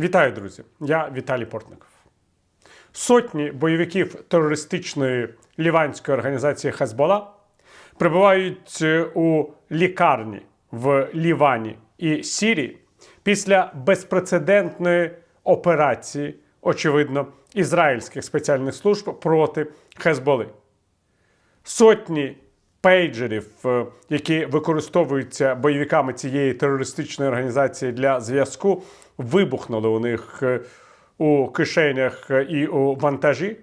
Вітаю, друзі! Я Віталій Портников. Сотні бойовиків терористичної ліванської організації Хезбола прибувають е, у лікарні в Лівані і Сірії після безпрецедентної операції, очевидно, ізраїльських спеціальних служб проти Хезболи. Сотні пейджерів, е, які використовуються бойовиками цієї терористичної організації для зв'язку, вибухнули у них е, у кишенях е, і у вантажі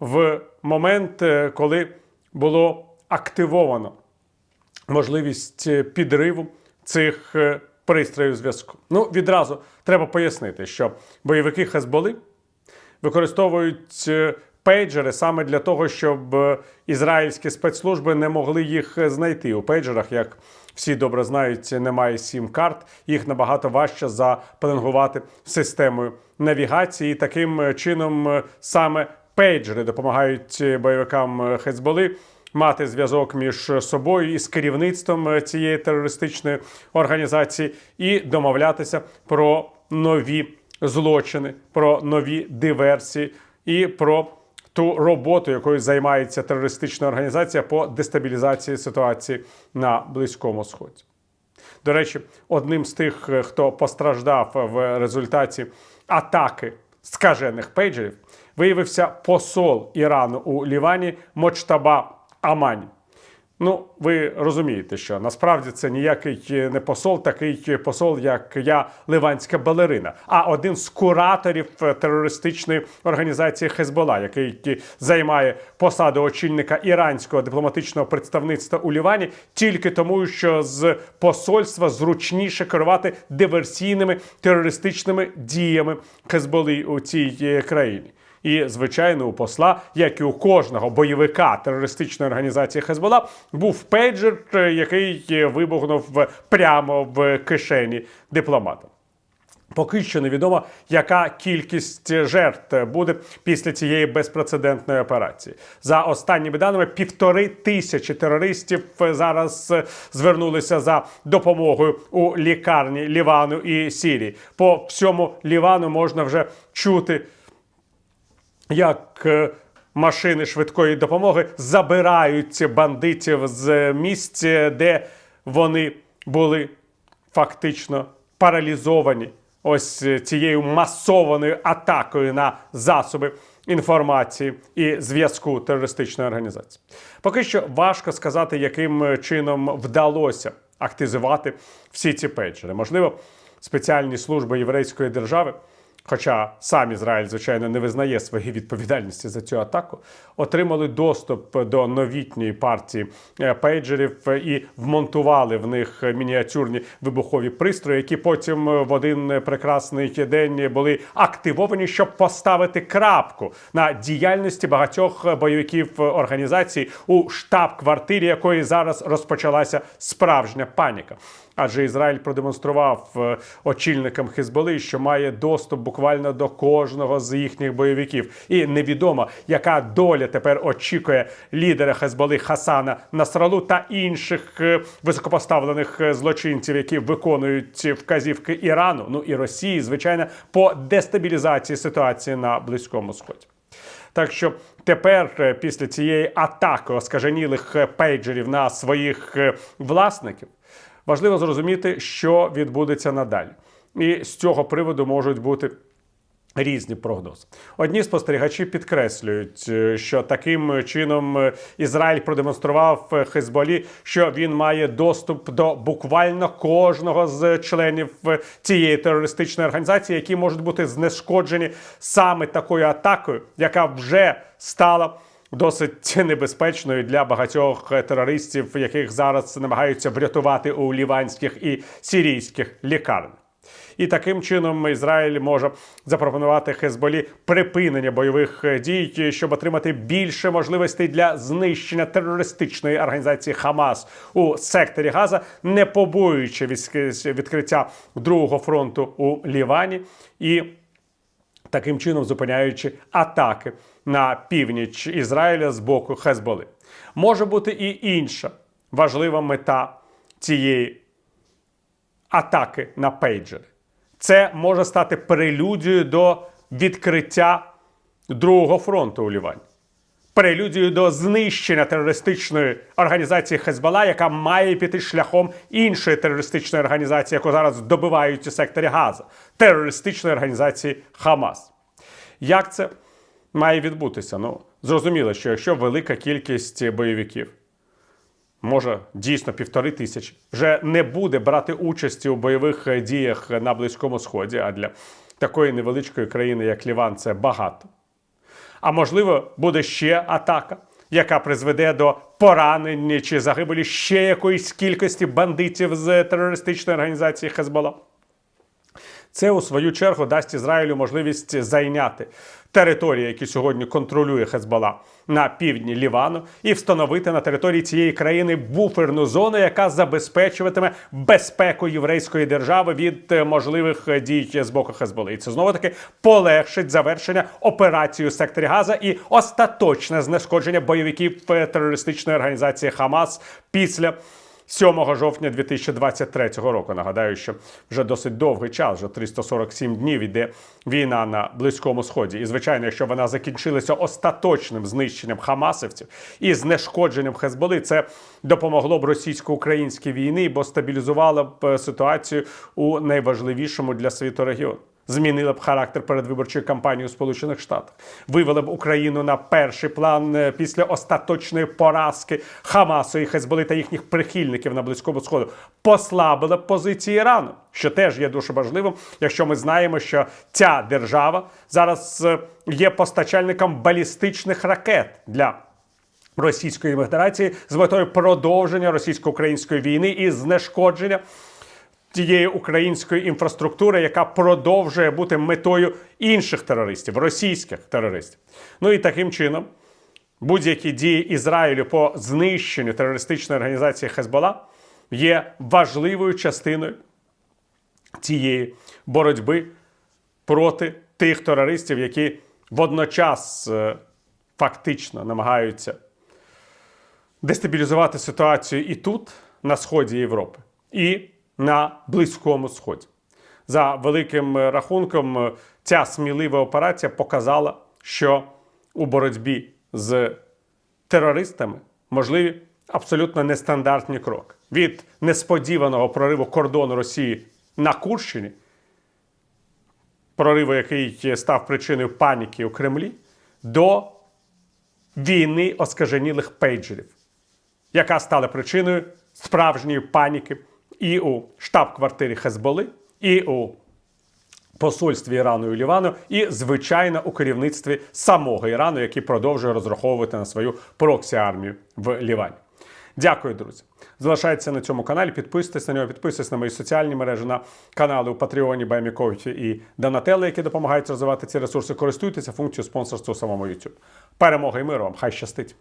в момент, коли було активовано можливість підриву цих пристроїв зв'язку. Ну, відразу треба пояснити, що бойовики Хезболи використовують пейджери саме для того, щоб е, ізраїльські спецслужби не могли їх е, знайти. У пейджерах, як всі добре знають, немає сім-карт. Їх набагато важче запеленгувати системою навігації. Таким е, чином саме пейджери допомагають бойовикам Хезболи мати зв'язок між собою і з керівництвом цієї терористичної організації і домовлятися про нові злочини, про нові диверсії і про ту роботу, якою займається терористична організація по дестабілізації ситуації на Близькому Сході. До речі, одним з тих, е, хто постраждав в результаті атаки скажених пейджерів, виявився посол Ірану у Лівані Мочтаба Амані. Ну, ви розумієте, що насправді це ніякий не посол, такий посол, як я, ливанська балерина, а один з кураторів терористичної організації Хезбола, який займає посаду очільника іранського дипломатичного представництва у Лівані, тільки тому, що з посольства зручніше керувати диверсійними терористичними діями Хезболи у цій країні. І, звичайно, у посла, як і у кожного бойовика терористичної організації Хезбола, був пейджер, е, який вибухнув прямо в кишені дипломата. Поки що невідомо, яка кількість жертв буде після цієї безпрецедентної операції. За останніми даними, півтори тисячі терористів зараз звернулися за допомогою у лікарні Лівану і Сірії. По всьому Лівану можна вже чути як е, машини швидкої допомоги забирають бандитів з місць, де вони були фактично паралізовані ось е, цією масованою атакою на засоби інформації і зв'язку терористичної організації. Поки що важко сказати, яким чином вдалося активізувати всі ці пейджери. Можливо, спеціальні служби єврейської держави. Хоча сам Ізраїль, звичайно, не визнає своєї відповідальності за цю атаку, отримали доступ до новітньої партії е, пейджерів і вмонтували в них мініатюрні вибухові пристрої, які потім в один прекрасний день були активовані, щоб поставити крапку на діяльності багатьох бойовиків організації у штаб-квартирі, якої зараз розпочалася справжня паніка. Адже Ізраїль продемонстрував е, очільникам Хизболи, що має доступ буквально до кожного з їхніх бойовиків, і невідомо, яка доля тепер очікує лідера Хезболи Хасана Насралу та інших е, високопоставлених е, злочинців, які виконують вказівки Ірану, ну і Росії, звичайно, по дестабілізації ситуації на Близькому Сході. Так що тепер, е, після цієї атаки оскаженілих пейджерів на своїх власників, важливо зрозуміти, що відбудеться надалі. І з цього приводу можуть бути. Різні прогнози. Одні спостерігачі підкреслюють, е, що таким чином е, Ізраїль продемонстрував е, Хезболі, що він має доступ до буквально кожного з членів цієї терористичної організації, які можуть бути знешкоджені саме такою атакою, яка вже стала досить небезпечною для багатьох терористів, яких зараз намагаються врятувати у ліванських і сирійських лікарнях. І таким чином Ізраїль може запропонувати Хезболі припинення бойових е, дій, щоб отримати більше можливостей для знищення терористичної організації Хамас у секторі Газа, не побоюючи відк- відкриття другого фронту у Лівані і таким чином зупиняючи атаки на північ Ізраїля з боку Хезболи. Може бути і інша важлива мета цієї атаки на пейджери. Це може стати прелюдією до відкриття другого фронту у Лівані. Прелюдією до знищення терористичної організації Хезбола, яка має піти шляхом іншої терористичної організації, яку зараз добивають у секторі Газа, терористичної організації Хамас. Як це має відбутися? Ну, зрозуміло, що якщо велика кількість бойовиків, може дійсно півтори тисячі, вже не буде брати участі у бойових е, діях на Близькому Сході, а для такої невеличкої країни, як Ліван, це багато. А можливо, буде ще атака, яка призведе до поранень чи загибелі ще якоїсь кількості бандитів з терористичної організації Хезбола. Це у свою чергу дасть Ізраїлю можливість зайняти території, які сьогодні контролює Хезбола на півдні Лівану, і встановити на території цієї країни буферну зону, яка забезпечуватиме безпеку єврейської держави від е, можливих е, дій з боку Хезболи. І це знову таки полегшить завершення операції у секторі Газа і остаточне знешкодження бойовиків е, терористичної організації Хамас після. 7 жовтня 2023 року. Нагадаю, що вже досить довгий час, вже 347 днів іде війна на Близькому Сході. І звичайно, якщо вона закінчилася остаточним знищенням хамасівців і знешкодженням Хезболи, це допомогло б російсько-українській війні, бо стабілізувало б е, ситуацію у найважливішому для світу регіоні. Змінила б характер передвиборчої кампанії у Сполучених Штатах, вивела б Україну на перший план е, після остаточної поразки Хамасу і Хезболи та їхніх прихильників на близькому сходу, послабила б позиції Ірану, що теж є дуже важливим, якщо ми знаємо, що ця держава зараз е, є постачальником балістичних ракет для. Російської Федерації з метою продовження російсько-української війни і знешкодження тієї української інфраструктури, яка продовжує бути метою інших терористів, російських терористів. Ну і таким чином будь-які дії Ізраїлю по знищенню терористичної організації Хезбола є важливою частиною цієї боротьби проти тих терористів, які водночас е, фактично намагаються дестабілізувати ситуацію і тут, на сході Європи, і на Близькому Сході. За великим е, рахунком, е, ця смілива операція показала, що у боротьбі з терористами можливі абсолютно нестандартні кроки. Від несподіваного прориву кордону Росії на Курщині, прориву, який став причиною паніки у Кремлі, до війни оскаженілих пейджерів, яка стала причиною справжньої паніки і у штаб-квартирі Хезболи, і у посольстві Ірану і Лівану, і, звичайно, у керівництві самого Ірану, який продовжує розраховувати на свою проксі-армію в Лівані. Дякую, друзі. Залишайтеся на цьому каналі, підписуйтесь на нього, підписуйтесь на мої соціальні мережі, на канали у Патреоні, Байміковичі і Донателло, які допомагають розвивати ці ресурси. Користуйтеся функцією спонсорства у самому YouTube. Перемоги і миру вам! Хай щастить!